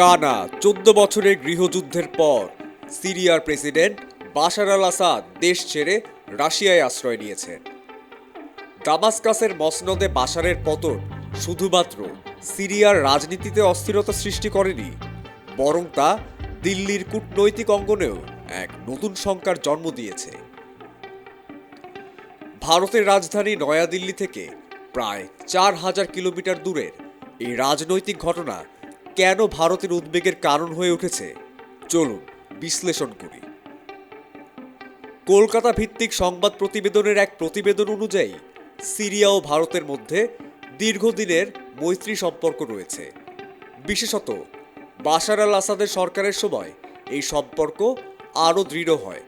টানা চোদ্দ বছরের গৃহযুদ্ধের পর সিরিয়ার প্রেসিডেন্ট বাশার আল আসাদ দেশ ছেড়ে রাশিয়ায় আশ্রয় নিয়েছেন। দামাস্কাসের মসনদে বাশারের পতন শুধুমাত্র সিরিয়ার রাজনীতিতে অস্থিরতা সৃষ্টি করেনি, বরং তা দিল্লির কূটনৈতিক অঙ্গনেও এক নতুন শঙ্কার জন্ম দিয়েছে। ভারতের রাজধানী নয়াদিল্লি থেকে প্রায় চার হাজার কিলোমিটার দূরের এই রাজনৈতিক ঘটনা কেন ভারতের উদ্বেগের কারণ হয়ে উঠেছে? চলুন বিশ্লেষণ করি। কলকাতা ভিত্তিক সংবাদ প্রতিবেদনের এক প্রতিবেদন অনুযায়ী, সিরিয়া ও ভারতের মধ্যে দীর্ঘদিনের মৈত্রী সম্পর্ক রয়েছে। বিশেষত, বাশার আল আসাদের সরকারের সময় এই সম্পর্ক আরও দৃঢ় হয়।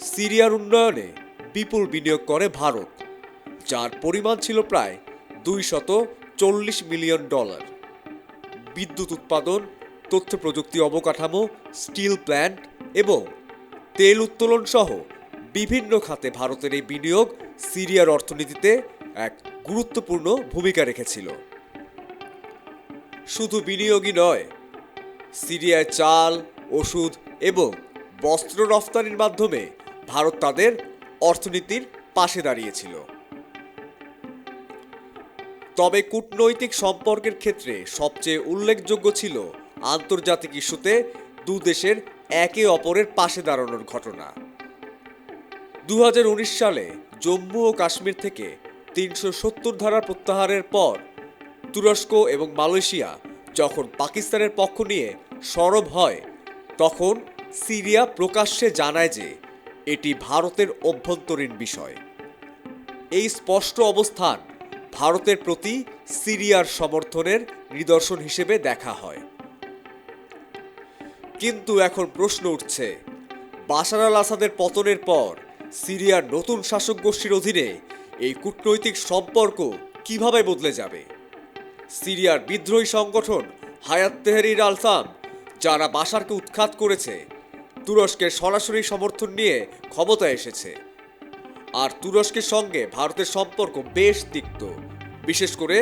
সিরিয়ার উন্নয়নে বিপুল বিনিয়োগ করে ভারত, যার পরিমাণ ছিল প্রায় দুই শত চল্লিশ মিলিয়ন ডলার। বিদ্যুৎ উৎপাদন তথ্য প্রযুক্তি অবকাঠামো, স্টিল প্ল্যান্ট এবং তেল উত্তোলন সহ বিভিন্ন খাতে ভারতের এই বিনিয়োগ সিরিয়ার অর্থনীতিতে এক গুরুত্বপূর্ণ ভূমিকা রেখেছিল। শুধু বিনিয়োগই নয়, সিরিয়ায় চাল, ওষুধ এবং বস্ত্র রফতানির মাধ্যমে ভারত তাদের অর্থনীতির পাশে দাঁড়িয়েছিল। তবে কূটনৈতিক সম্পর্কের ক্ষেত্রে সবচেয়ে উল্লেখযোগ্য ছিল আন্তর্জাতিক ইস্যুতে দু দেশের একে অপরের পাশে দাঁড়ানোর ঘটনা। দু হাজার উনিশ সালে জম্মু ও কাশ্মীর থেকে তিনশো সত্তর ধারা প্রত্যাহারের পর তুরস্ক এবং মালয়েশিয়া যখন পাকিস্তানের পক্ষ নিয়ে সরব হয়, তখন সিরিয়া প্রকাশ্যে জানায় যে এটি ভারতের অভ্যন্তরীণ বিষয়। এই স্পষ্ট অবস্থান ভারতের প্রতি সিরিয়ার সমর্থনের নিদর্শন হিসেবে দেখা হয়। কিন্তু এখন প্রশ্ন উঠছে, বাশার আল আসাদের পতনের পর সিরিয়ার নতুন শাসক গোষ্ঠীর অধীনে এই কূটনৈতিক সম্পর্ক কীভাবে বদলে যাবে? সিরিয়ার বিদ্রোহী সংগঠন হায়াত তেহরির আলসাম যারা বাশারকে উৎখাত করেছে, তুরস্কের সরাসরি সমর্থন নিয়ে ক্ষমতায় এসেছে। আর তুরস্কের সঙ্গে ভারতের সম্পর্ক বেশ তিক্ত, বিশেষ করে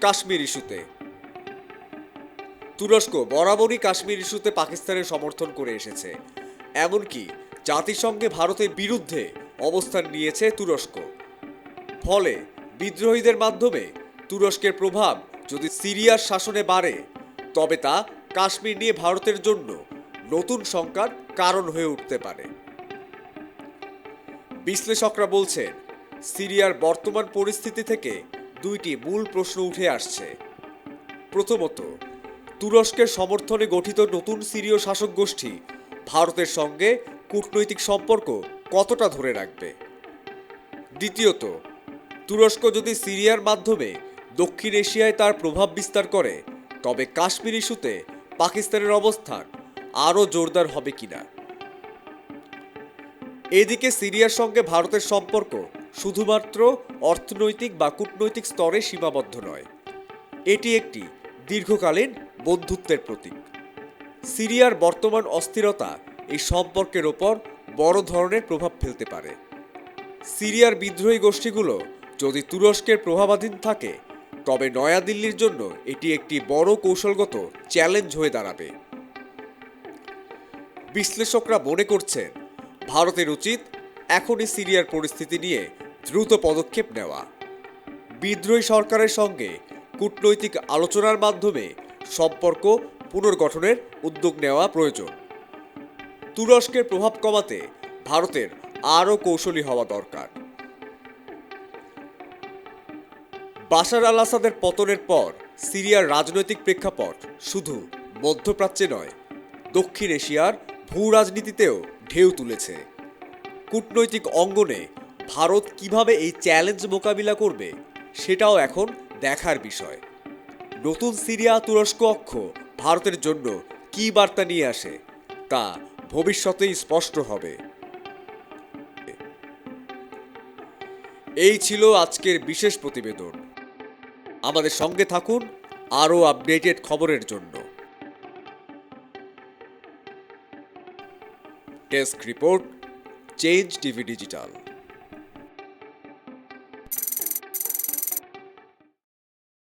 কাশ্মীর ইস্যুতে। তুরস্ক বরাবরই কাশ্মীর ইস্যুতে পাকিস্তানের সমর্থন করে এসেছে, এমনকি জাতিসংঘে ভারতের বিরুদ্ধে অবস্থান নিয়েছে তুরস্ক। ফলে বিদ্রোহীদের মাধ্যমে তুরস্কের প্রভাব যদি সিরিয়ার শাসনে বাড়ে, তবে তা কাশ্মীর নিয়ে ভারতের জন্য নতুন শঙ্কার কারণ হয়ে উঠতে পারে। বিশ্লেষকরা বলছেন, সিরিয়ার বর্তমান পরিস্থিতি থেকে দুইটি মূল প্রশ্ন উঠে আসছে। প্রথমত, তুরস্কের সমর্থনে গঠিত নতুন সিরীয় শাসক গোষ্ঠী ভারতের সঙ্গে কূটনৈতিক সম্পর্ক কতটা ধরে রাখবে? দ্বিতীয়ত, তুরস্ক যদি সিরিয়ার মাধ্যমে দক্ষিণ এশিয়ায় তার প্রভাব বিস্তার করে, তবে কাশ্মীর ইস্যুতে পাকিস্তানের অবস্থান আরও জোরদার হবে কিনা? এদিকে সিরিয়ার সঙ্গে ভারতের সম্পর্ক শুধুমাত্র অর্থনৈতিক বা কূটনৈতিক স্তরে সীমাবদ্ধ নয়। এটি একটি দীর্ঘকালীন বন্ধুত্বের প্রতীক। সিরিয়ার বর্তমান অস্থিরতা এই সম্পর্কের ওপর বড় ধরনের প্রভাব ফেলতে পারে। সিরিয়ার বিদ্রোহী গোষ্ঠীগুলো যদি তুরস্কের প্রভাবাধীন থাকে, তবে নয়াদিল্লির জন্য এটি একটি বড় কৌশলগত চ্যালেঞ্জ হয়ে দাঁড়াবে। বিশ্লেষকরা মনে করছেন ভারতের উচিত এখনই সিরিয়ার পরিস্থিতি নিয়ে দ্রুত পদক্ষেপ নেওয়া। বিদ্রোহী সরকারের সঙ্গে কূটনৈতিক আলোচনার মাধ্যমে সম্পর্ক পুনর্গঠনের উদ্যোগ নেওয়া প্রয়োজন। তুরস্কের প্রভাব কমাতে ভারতের আরও কৌশলী হওয়া দরকার। বাশার আল আসাদের পতনের পর সিরিয়ার রাজনৈতিক প্রেক্ষাপট শুধু মধ্যপ্রাচ্যে নয়, দক্ষিণ এশিয়ার ভূ রাজনীতিতেও ঢেউ তুলেছে। কূটনৈতিক অঙ্গনে ভারত কীভাবে এই চ্যালেঞ্জ মোকাবিলা করবে, সেটাও এখন দেখার বিষয়। নতুন সিরিয়া তুরস্ক অক্ষ ভারতের জন্য কী বার্তা নিয়ে আসে, তা ভবিষ্যতেই স্পষ্ট হবে। এই ছিল আজকের বিশেষ প্রতিবেদন। আমাদের সঙ্গে থাকুন আরও আপডেটেড খবরের জন্য। Desk report change TV digital.